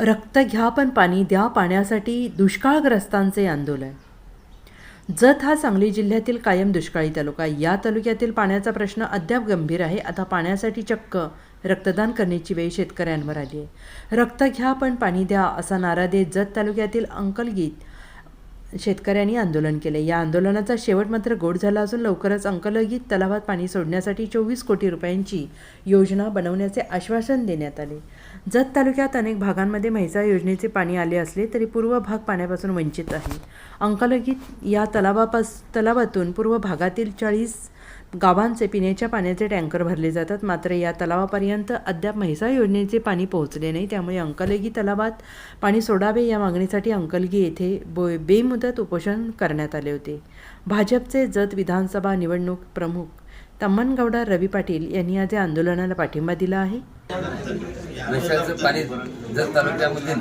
रक्त घ्या पण पाणी द्या पाण्यासाठी दुष्काळग्रस्तांचे आंदोलन. जत हा सांगली जिल्ह्यातील कायम दुष्काळी तालुका. या तालुक्यातील पाण्याचा प्रश्न अद्याप गंभीर आहे. आता पाण्यासाठी चक्क रक्तदान करण्याची वेळ शेतकऱ्यांवर आली आहे. रक्त घ्या पण पाणी द्या असा नारा देत जत तालुक्यातील अंकलगीत शेतकऱ्यांनी आंदोलन केले. या आंदोलनाचा शेवट मात्र गोड झाला असून लवकरच अंकलगीत तलावात पाणी सोडण्यासाठी चोवीस कोटी रुपयांची योजना बनवण्याचे आश्वासन देण्यात आले. जत तालुक्यात अनेक भागांमध्ये म्हैसा योजनेचे पाणी आले असले तरी पूर्व भाग पाण्यापासून वंचित आहे. अंकलगीत या तलावापास तलावातून पूर्व भागातील चाळीस गावांचे पिण्याच्या पाण्याचे टँकर भरले जातात. मात्र या तलावापर्यंत अद्याप म्हैसा योजनेचे पाणी पोहोचले नाही. त्यामुळे अंकलगी तलावात पाणी सोडावे या मागणीसाठी अंकलगी येथे बो बेमुदत उपोषण करण्यात आले होते. भाजपचे जत विधानसभा निवडणूक प्रमुख तम्मनगौडा रवी पाटील यांनी आज या आंदोलनाला पाठिंबा दिला आहे. नशाचं पाणी जत तालुक्यामधील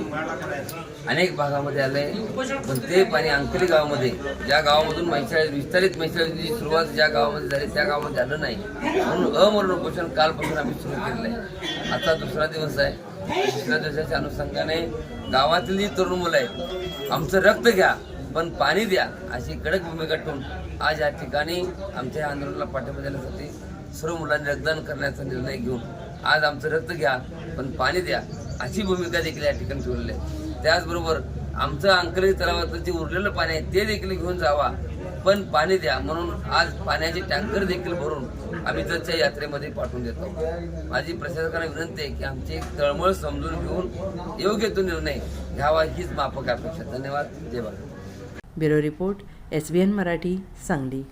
अनेक भागामध्ये आलं आहे पण ते पाणी अंकली गावामध्ये ज्या गावामधून म्हैसाळ विस्तारित म्हैसाळची सुरुवात ज्या गावामध्ये झाली त्या गावामध्ये झालं नाही. म्हणून अमरण उपोषण कालपासून आम्ही सुरू केलेलं आहे. आता दुसरा दिवस आहे. दुसऱ्या दिवसाच्या अनुषंगाने गावातील जी तरुण मुलं आहेत. आमचं रक्त घ्या पण पाणी द्या अशी कडक भूमिका ठेवून आज या ठिकाणी आमच्या आंदोलनाला पाठिंबा देण्यासाठी सर्व मुलांनी रक्तदान करण्याचा निर्णय घेऊन आज आमचं रक्त घ्या पण पाणी द्या. अशी भूमिका देखील या ठिकाणी ठेवलेली आहे. त्याचबरोबर आमचं अंकली तलावातलं जे उरलेलं पाणी आहे ते देखील घेऊन जावा. पण पाणी द्या म्हणून आज पाण्याचे टँकर देखील भरून आम्ही जतच्या यात्रेमध्ये पाठवून देतो. माझी प्रशासकांना विनंती आहे की आमची तळमळ समजून घेऊन योग्य तो निर्णय घ्यावा हीच माफक अपेक्षा. धन्यवाद. जय Bharat. Bureau report S B N Marathi Sangli.